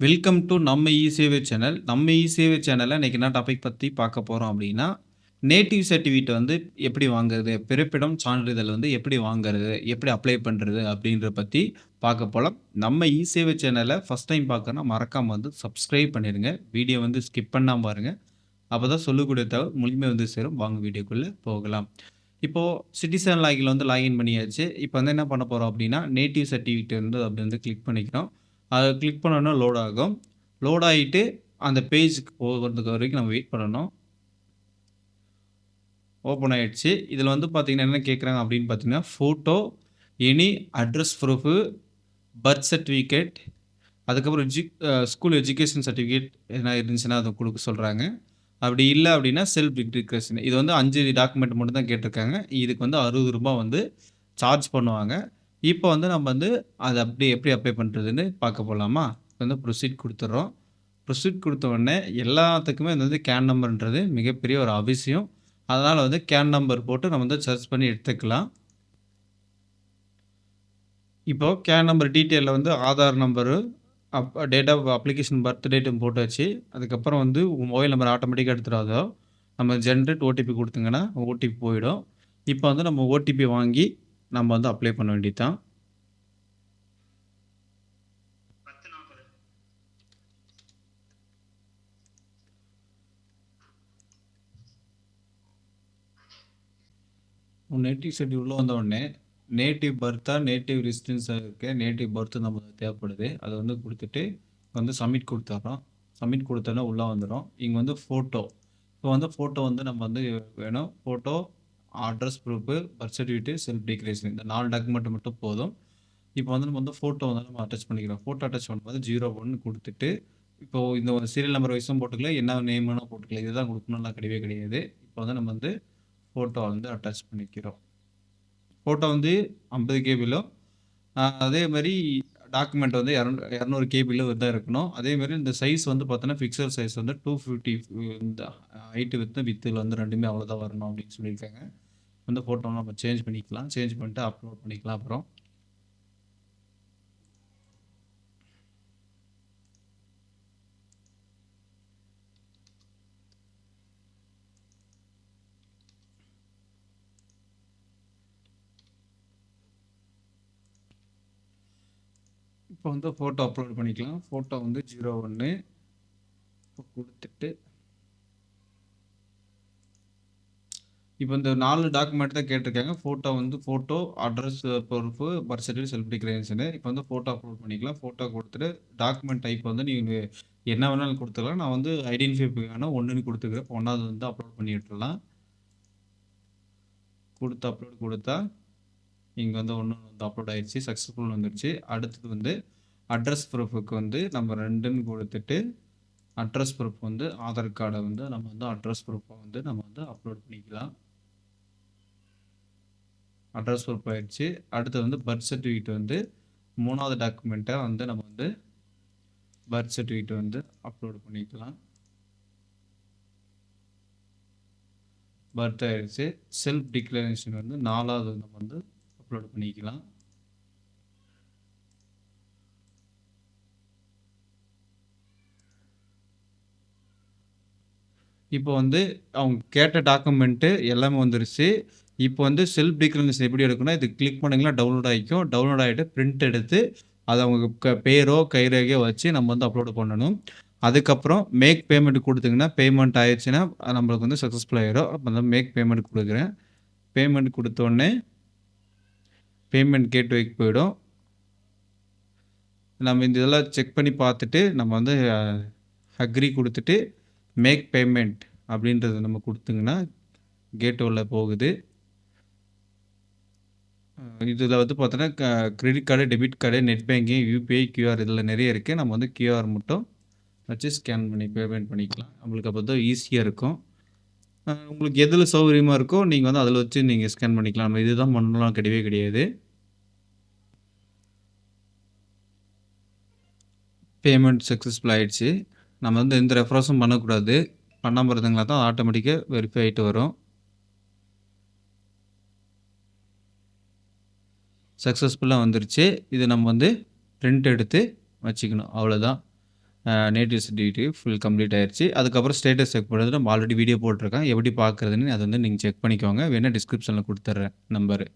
Welcome to நம்ம இ சேவை channel. நம்ம இ சேவை சேனலில் இன்றைக்கி என்ன டாபிக் பற்றி பார்க்க போகிறோம் அப்படின்னா நேட்டிவ் சர்டிஃபிகேட் வந்து எப்படி வாங்குறது பிறப்பிடம் சான்றிதழ் வந்து எப்படி வாங்குறது எப்படி அப்ளை பண்ணுறது அப்படின்றத பற்றி பார்க்க போகலாம் நம்ம இ சேவை சேனலை ஃபஸ்ட் டைம் பார்க்கறனா மறக்காமல் வந்து சப்ஸ்கிரைப் பண்ணிடுங்க வீடியோ வந்து ஸ்கிப் பண்ணாமல் பாருங்கள் அப்போ தான் சொல்லக்கூடிய தகவல் முழுமையாக வந்து சேரும். வாங்க வீடியோக்குள்ளே போகலாம். இப்போது சிட்டிசன் லாகில் வந்து லாகின் பண்ணியாச்சு. இப்போ வந்து என்ன பண்ண போகிறோம் அப்படின்னா நேட்டிவ் சர்டிஃபிகேட் வந்து அப்படி வந்து கிளிக் பண்ணிக்கிறோம். அதை கிளிக் பண்ணோன்னா லோட் ஆகும். லோட் ஆகிட்டு அந்த பேஜுக்கு போகிறதுக்கு வரைக்கும் நம்ம வெயிட் பண்ணணும். ஓப்பன் ஆகிடுச்சு இதில் வந்து பார்த்திங்கன்னா என்ன கேட்குறாங்க அப்படின்னு பார்த்தீங்கன்னா photo any address proof birth certificate அதுக்கப்புறம் எஜு ஸ்கூல் எஜுகேஷன் சர்டிஃபிகேட் என்ன இருந்துச்சுன்னா அதை கொடுக்க சொல்கிறாங்க அப்படி இல்லை அப்படின்னா செல்ஃப் டிக்ரேஷன் இது வந்து அஞ்சு டாக்குமெண்ட் மட்டும் தான் கேட்டிருக்காங்க. இதுக்கு வந்து அறுபது ரூபாய் வந்து சார்ஜ் பண்ணுவாங்க. இப்போ வந்து நம்ம வந்து அதை அப்படி எப்படி அப்ளை பண்ணுறதுன்னு பார்க்க போகலாமா இப்போ வந்து ப்ரொசீட் கொடுத்துட்றோம் ப்ரொசீட் கொடுத்த உடனே எல்லாத்துக்குமே இது வந்து கேன் நம்பர்ன்றது மிகப்பெரிய ஒரு அவசியம். அதனால் வந்து கேன் நம்பர் போட்டு நம்ம வந்து சர்ச் பண்ணி எடுத்துக்கலாம். இப்போது கேன் நம்பர் டீட்டெயிலில் வந்து Aadhaar number up date of application birth டேட்டும் போட்டாச்சு. அதுக்கப்புறம் வந்து மொபைல் நம்பர் ஆட்டோமேட்டிக்காக எடுத்துடாதோ. நம்ம ஜென்ரேட் ஓடிபி கொடுத்துங்கன்னா ஓடிபி போயிடும். இப்போ வந்து நம்ம ஓடிபி வாங்கி நம்ம வந்து அப்ளை பண்ண வேண்டியது தான் நேட்டிவ் சர்டி உள்ளே வந்த உடனே நேட்டிவ் பர்த்தா நேட்டிவ் ரெசிடென்ஸாக இருக்க நேட்டிவ் பர்த்து நமக்கு தேவைப்படுது. அதை வந்து கொடுத்துட்டு வந்து சப்மிட் கொடுத்துட்றோம் சப்மிட் கொடுத்தோன்னா உள்ளே வந்துடும் இங்கே வந்து ஃபோட்டோ இப்போ வந்து ஃபோட்டோ வந்து நம்ம வந்து வேணும். Photo address proof birth certificate self declaration இந்த நாலு டாக்குமெண்ட் மட்டும் போதும். இப்போ வந்து நம்ம வந்து ஃபோட்டோ வந்து நம்ம அட்டாச் பண்ணிக்கிறோம். ஃபோட்டோ அட்டாச் பண்ணும்போது ஜீரோ ஒன் கொடுத்துட்டு இப்போது இந்த ஒரு சீரியல் நம்பர் வைஸும் போட்டுக்கல என்ன நேம் வேணும் போட்டுக்கலாம் இதுதான் கொடுக்கணும்லாம் கிடையவே கிடையாது. இப்போ வந்து நம்ம வந்து ஃபோட்டோ வந்து அட்டாச் பண்ணிக்கிறோம். ஃபோட்டோ வந்து ஐம்பது கேபிலும் அதே மாதிரி டாக்குமெண்ட் வந்து இரநூ இரநூறு கேபியில் தான் இருக்கணும். அதே மாதிரி இந்த சைஸ் வந்து பார்த்தோன்னா ஃபிக்சர் சைஸ் வந்து டூ ஃபிஃப்டி இந்த ஹைட்டு வித்து வித்தில் வந்து ரெண்டுமே அவ்வளோதான் வரணும் அப்படின்னு சொல்லியிருக்காங்க. வந்து ஃபோட்டோலாம் நம்ம சேஞ்ச் பண்ணிக்கலாம். சேஞ்ச் பண்ணிட்டு அப்லோட் பண்ணிக்கலாம் அப்புறம். இப்போ வந்து ஃபோட்டோ அப்லோட் பண்ணிக்கலாம். ஃபோட்டோ வந்து ஜீரோ ஒன்று கொடுத்துட்டு. இப்போ இந்த நாலு டாக்குமெண்ட் தான் கேட்டிருக்காங்க. ஃபோட்டோ வந்து ஃபோட்டோ அட்ரஸ் பொறுப்பு பர்த் சர்டிஃபிகேட் செல்ஃப் டிக்ளரேஷனு இப்போ வந்து ஃபோட்டோ அப்லோட் பண்ணிக்கலாம். ஃபோட்டோ கொடுத்துட்டு டாக்குமெண்ட் டைப் வந்து நீங்கள் என்ன வேணாலும் கொடுத்துக்கலாம். நான் வந்து ஐடென்டிஃபைக்கான ஒன்றுன்னு கொடுத்துக்கிறேன். ஒன்றாவது வந்து அப்லோட் பண்ணி விட்டுலாம் கொடுத்து அப்லோட் கொடுத்தா இங்கே வந்து ஒன்று வந்து அப்லோட் ஆயிடுச்சு சக்ஸஸ்ஃபுல் வந்துடுச்சு அடுத்தது வந்து அட்ரஸ் ப்ரூஃபுக்கு வந்து நம்ம ரெண்டுன்னு கொடுத்துட்டு அட்ரஸ் ப்ரூஃப் வந்து ஆதார் கார்டை வந்து நம்ம வந்து அட்ரஸ் ப்ரூஃபை வந்து நம்ம வந்து அப்லோட் பண்ணிக்கலாம். அட்ரஸ் ப்ரூஃப் ஆயிடுச்சு அடுத்து வந்து பர்த் சர்டிஃபிகேட் வந்து மூணாவது டாக்குமெண்ட்டை வந்து நம்ம வந்து பர்த் சர்டிஃபிகேட் வந்து அப்லோட் பண்ணிக்கலாம். பர்த் ஆயிடுச்சு செல்ஃப் டிக்ளரேஷன் வந்து நாலாவது நம்ம வந்து அப்லோட் பண்ணிக்கலாம். இப்போ வந்து அவங்க கேட்ட டாக்குமெண்ட்டு எல்லாமே வந்துருச்சு. இப்போ வந்து செல்ஃப் டிக்ளரேஷன் எப்படி எடுக்கணும் இது கிளிக் பண்ணிங்களா டவுன்லோட் ஆகிக்கும். டவுன்லோட் ஆகிட்டு பிரிண்ட் எடுத்து அதை அவங்க க பேரோ கைரேகையோ வச்சு நம்ம வந்து அப்லோட் பண்ணணும். அதுக்கப்புறம் மேக் பேமெண்ட் கொடுத்தீங்கன்னா பேமெண்ட் ஆயிடுச்சுன்னா நம்மளுக்கு வந்து சக்ஸஸ்ஃபுல் ஆகிடும் அப்போ வந்து மேக் பேமெண்ட் கொடுக்குறேன். பேமெண்ட் கொடுத்தோடனே பேமெண்ட் கேட்வேக்கு போயிடும். நம்ம இந்த இதெல்லாம் செக் பண்ணி பார்த்துட்டு நம்ம வந்து அக்ரி கொடுத்துட்டு மேக் பேமெண்ட் அப்படின்றத நம்ம கொடுத்தீங்கன்னா கேட் உள்ள போகுது. இதில் வந்து பார்த்தோன்னா credit credit card debit card net banking UPI QR இதில் நிறைய இருக்குது நம்ம வந்து கியூஆர் மட்டும் வச்சு ஸ்கேன் பண்ணி பேமெண்ட் பண்ணிக்கலாம். நம்மளுக்கு அப்போ தான் ஈஸியாக இருக்கும். உங்களுக்கு எதில் சௌகரியமாக இருக்கோ நீங்கள் வந்து அதில் வச்சு நீங்கள் ஸ்கேன் பண்ணிக்கலாம். நம்ம இதுதான் பண்ணலாம் கிடையவே கிடையாது. பேமெண்ட் சக்ஸஸ்ஃபுல் ஆகிடுச்சு நம்ம வந்து எந்த ரெஃபரன்ஸும் பண்ணக்கூடாது. பண்ணாமல் இருந்தங்களா தான் ஆட்டோமேட்டிக்காக வெரிஃபை ஆகிட்டு வரும். சக்ஸஸ்ஃபுல்லாக வந்துருச்சு. இது நம்ம வந்து பிரிண்ட் எடுத்து வச்சுக்கணும். அவ்வளோதான் நேட்டிவ் சர்டிஃபிகேட் ஃபுல் கம்ப்ளீட் ஆயிடுச்சு அதுக்கப்புறம் ஸ்டேட்டஸ் செக் பண்ணுறது நம்ம ஆல்ரெடி வீடியோ போட்டிருக்கேன். எப்படி பார்க்குறதுன்னு அதை வந்து நீங்கள் செக் பண்ணிக்கோங்க. வேணால் டிஸ்கிரிப்ஷனில் கொடுத்துட்றேன். நம்பரு.